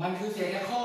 มันคือเศษและข้อ